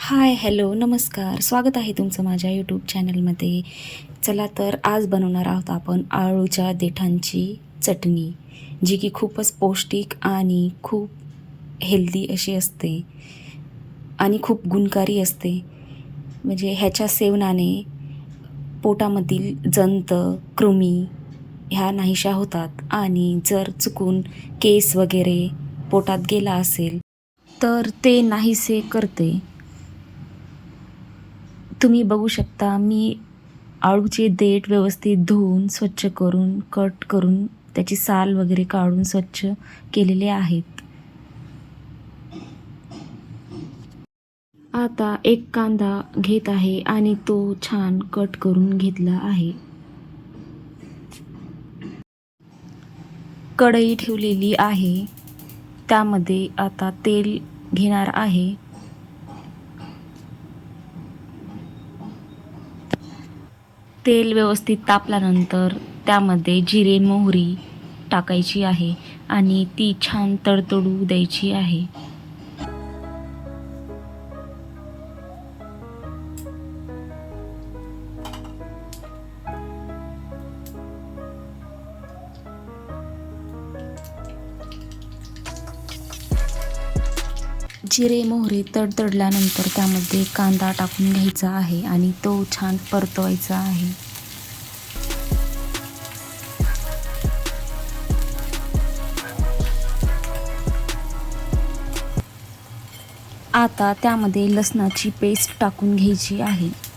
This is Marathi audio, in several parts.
हाय हॅलो नमस्कार. स्वागत आहे तुमचं माझ्या यूट्यूब चॅनलमध्ये चला तर आज बनवणार आहोत आपण आळूच्या देठांची चटणी जी की खूपच पौष्टिक आणि खूप हेल्दी अशी असते आणि खूप गुणकारी असते. म्हणजे ह्याच्या सेवनाने पोटामधील जंत कृमी ह्या नाहीशा होतात आणि जर चुकून केस वगैरे पोटात गेला असेल तर ते नाहीसे करते. तुम्ही बघू शकता मी आळूचे देठ व्यवस्थित धुवून स्वच्छ करून कट करून त्याची साल वगैरे काढून स्वच्छ केलेले आहेत. आता एक कांदा घेत आहे आणि तो छान कट करून घेतला आहे. कढई ठेवलेली आहे. त्यामध्ये आता तेल घेणार आहे. तेल व्यवस्थित तापल्यानंतर त्यामध्ये जिरे मोहरी टाकायची आहे आणि ती छान तडतडू द्यायची आहे. जिरे मोहरी तडतडल्यानंतर त्यामध्ये कांदा टाकून घ्यायचा आहे आणि तो छान परतवायचा आहे. आता त्यामध्ये लसणाची पेस्ट टाकून घ्यायची आहे.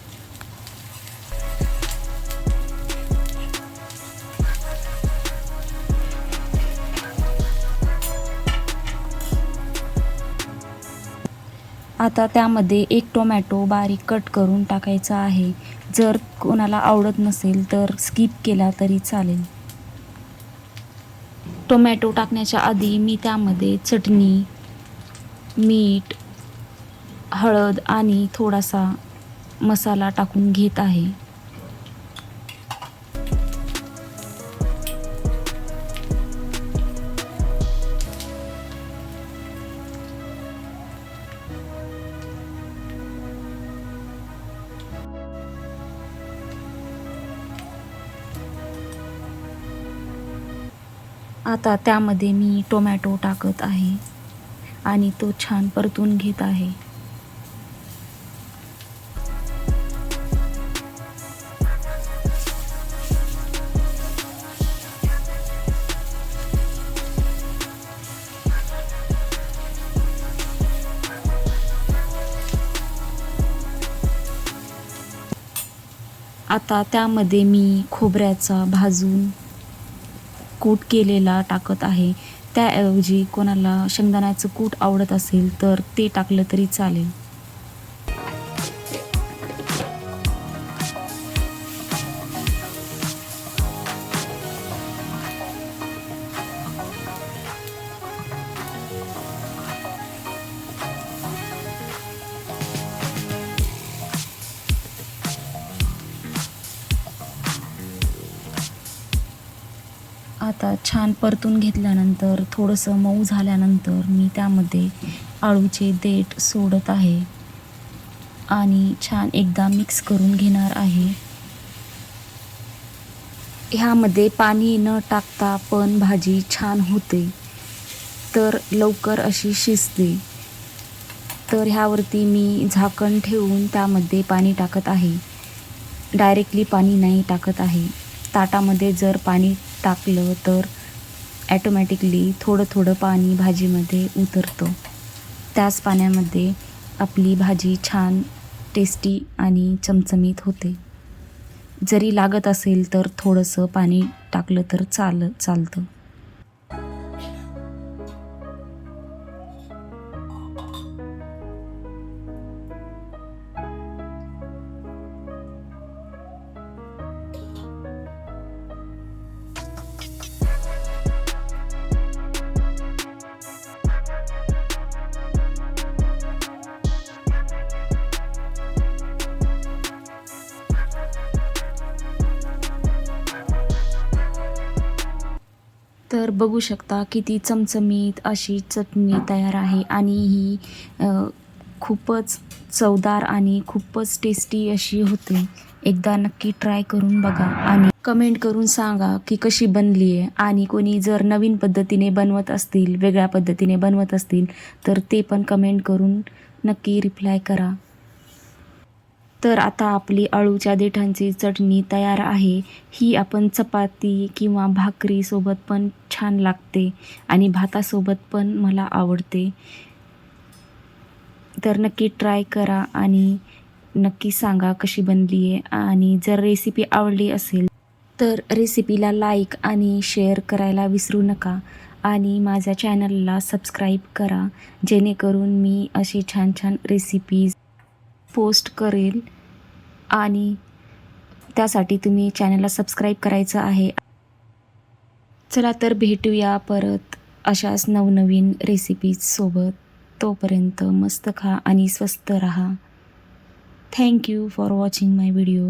आता त्यामध्ये एक टोमॅटो बारीक कट करून टाकायचा आहे. जर कोणाला आवडत नसेल तर स्किप केला तरी चालेल. टोमॅटो टाकण्याच्या आधी मी त्यामध्ये चटणी मीठ हळद आणि थोडासा मसाला टाकून घेत आहे. आता त्यामध्ये मी टोमॅटो टाकत आहे आणि तो छान परतून घेत आहे. आता त्यामध्ये मी खोबऱ्याचा भाजून कूट केलेला टाकत आहे. त्याऐवजी कोणाला शेंगदाण्याचं कूट आवडत असेल तर ते टाकलं तरी चालेल. आता छान परतून घेतल्यानंतर थोडंसं मऊ झाल्यानंतर मी त्यामध्ये आळूचे देठ सोडत आहे आणि छान एकदा मिक्स करून घेणार आहे. ह्यामध्ये पाणी न टाकता पण भाजी छान होते तर लवकर अशी शिजते. तर ह्यावरती मी झाकण ठेवून त्यामध्ये पाणी टाकत आहे. डायरेक्टली पाणी नाही टाकत आहे. ताटामध्ये जर पाणी टाकलं तर ॲटोमॅटिकली थोडं थोडं पाणी भाजीमध्ये उतरतं. त्याच पाण्यामध्ये आपली भाजी छान टेस्टी आणि चमचमीत होते. जरी लागत असेल तर थोडंसं पाणी टाकलं तर चाल चालतं. तर बघू शकता किती चमचमीत अशी चटणी तयार आहे आणि ही खूपच चवदार आणि खूपच टेस्टी अशी होते. एकदा नक्की ट्राय करून बघा आणि कमेंट करून सांगा की कशी बनली आहे आणि कोणी जर नवीन पद्धतीने बनवत असतील वेगळ्या पद्धतीने बनवत असतील तर ते पण कमेंट करून नक्की रिप्लाय करा. तर आता आपली अळूच्या देठांची चटणी तयार आहे. ही आपण चपाती किंवा भाकरीसोबत पण छान लागते आणि भातासोबत पण मला आवडते. तर नक्की ट्राय करा आणि नक्की सांगा कशी बनली आहे आणि जर रेसिपी आवडली असेल तर रेसिपीला लाईक आणि शेअर करायला विसरू नका आणि माझ्या चॅनलला सबस्क्राईब करा जेणेकरून मी अशी छान छान रेसिपीज पोस्ट करेल आणि त्यासाठी तुम्ही चॅनलला सबस्क्राईब करायचं आहे. चला तर भेटूया परत अशाच नवनवीन रेसिपीजसोबत तोपर्यंत मस्त खा आणि स्वस्त रहा. Thank you for watching my video